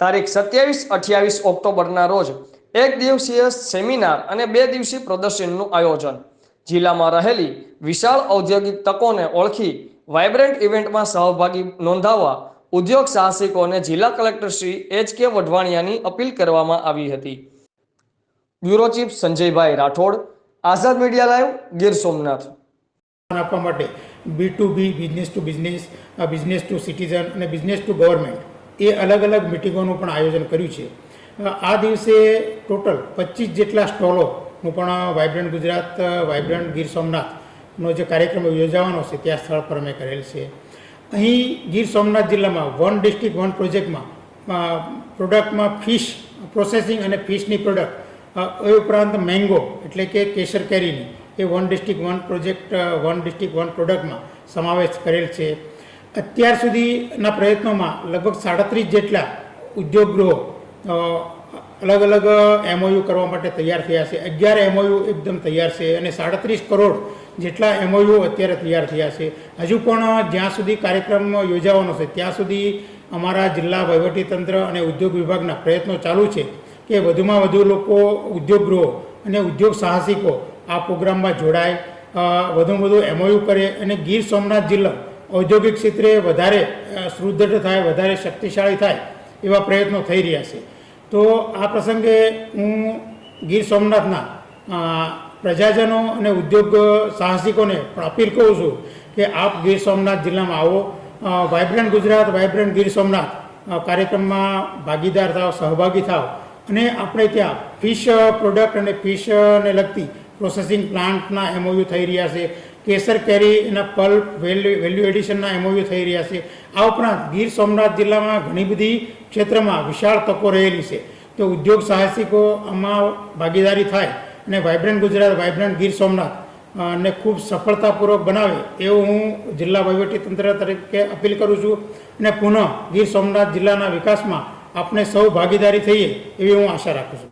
તારીખ સત્યાવીસ અઠ્યાવીસ ઓક્ટોબરના રોજ એક દિવસીય સેમિનાર અને બે દિવસીય પ્રદર્શનનું આયોજન. જિલ્લામાં રહેલી વિશાળ ઔદ્યોગિક તકોને ઓળખી વાઇબ્રન્ટ ઇવેન્ટમાં સહભાગી નોંધાવવા ઉદ્યોગ સાહસિકોને જિલ્લા collector Shri H K વઢવાણિયાની appeal કરવામાં આવી હતી. Bureau chief Sanjaybhai Rathod, Azad media live, Gir Somnath. આપવા માટે B to B business to business business to citizen અને બિઝનેસ ટુ ગવર્મેન્ટ એ અલગ અલગ મિટિંગોનું પણ આયોજન કર્યું છે. આ દિવસે ટોટલ પચીસ જેટલા સ્ટોલોનું પણ વાઇબ્રન્ટ ગુજરાત, વાઇબ્રન્ટ ગીર સોમનાથનો જે કાર્યક્રમ યોજાવાનો છે, ત્યાં સ્થળ પર અમે કરેલ છે. અહીં ગીર સોમનાથ જિલ્લામાં વન ડિસ્ટ્રિક્ટ, વન પ્રોજેક્ટમાં પ્રોડક્ટમાં ફિશ પ્રોસેસિંગ અને ફિશની પ્રોડક્ટ એ ઉપરાંત મેંગો એટલે કે કેસર કેરીની એ one district, one project one district, one પ્રોડક્ટમાં સમાવેશ કરેલ છે. અત્યાર સુધીના પ્રયત્નોમાં લગભગ સાડત્રીસ જેટલા ઉદ્યોગ ગૃહો અલગ અલગ એમઓયુ કરવા માટે તૈયાર થયા છે. અગિયાર એમઓયુ એકદમ તૈયાર છે અને સાડત્રીસ કરોડ જેટલા એમઓયુ અત્યારે તૈયાર થયા છે. હજુ પણ જ્યાં સુધી કાર્યક્રમ યોજાવાનો છે, ત્યાં સુધી અમારા જિલ્લા વહીવટીતંત્ર અને ઉદ્યોગ વિભાગના પ્રયત્નો ચાલુ છે કે વધુમાં વધુ લોકો ઉદ્યોગ ગૃહો અને ઉદ્યોગ સાહસિકો આ પ્રોગ્રામમાં જોડાય વધુમાં વધુ એમઓયુ કરે અને ગીર સોમનાથ જિલ્લો ઔદ્યોગિક ક્ષેત્રે વધારે સુદૃઢ થાય, વધારે શક્તિશાળી થાય એવા પ્રયત્નો થઈ રહ્યા છે. તો આ પ્રસંગે હું ગીર સોમનાથના પ્રજાજનો અને ઉદ્યોગ સાહસિકોને પણ અપીલ કરું છું કે આપ ગીર સોમનાથ જિલ્લામાં આવો. વાઇબ્રન્ટ ગુજરાત વાઇબ્રન્ટ ગીર સોમનાથ કાર્યક્રમમાં ભાગીદાર થાવ, સહભાગી થાવ અને આપણે ત્યાં ફિશ પ્રોડક્ટ અને ફિશને લગતી પ્રોસેસિંગ પ્લાન્ટના એમઓયુ થઈ રહ્યા છે. કેસર કેરી એના પલ્પ વેલ્યુ વેલ્યુ એડિશનના એમઓયુ થઈ રહ્યા છે. આ ઉપરાંત ગીર સોમનાથ જિલ્લામાં ઘણી બધી ક્ષેત્રમાં વિશાળ તકો રહેલી છે. તો ઉદ્યોગ સાહસિકો આમાં ભાગીદારી થાય અને વાઇબ્રન્ટ ગુજરાત વાઇબ્રન્ટ ગીર સોમનાથ ને ખૂબ સફળતાપૂર્વક બનાવે એવું હું જિલ્લા વહીવટીતંત્ર તરીકે અપીલ કરું છું. અને પુનઃ ગીર સોમનાથ જિલ્લાના વિકાસમાં આપણે સૌ ભાગીદારી થઈએ એવી હું આશા રાખું છું.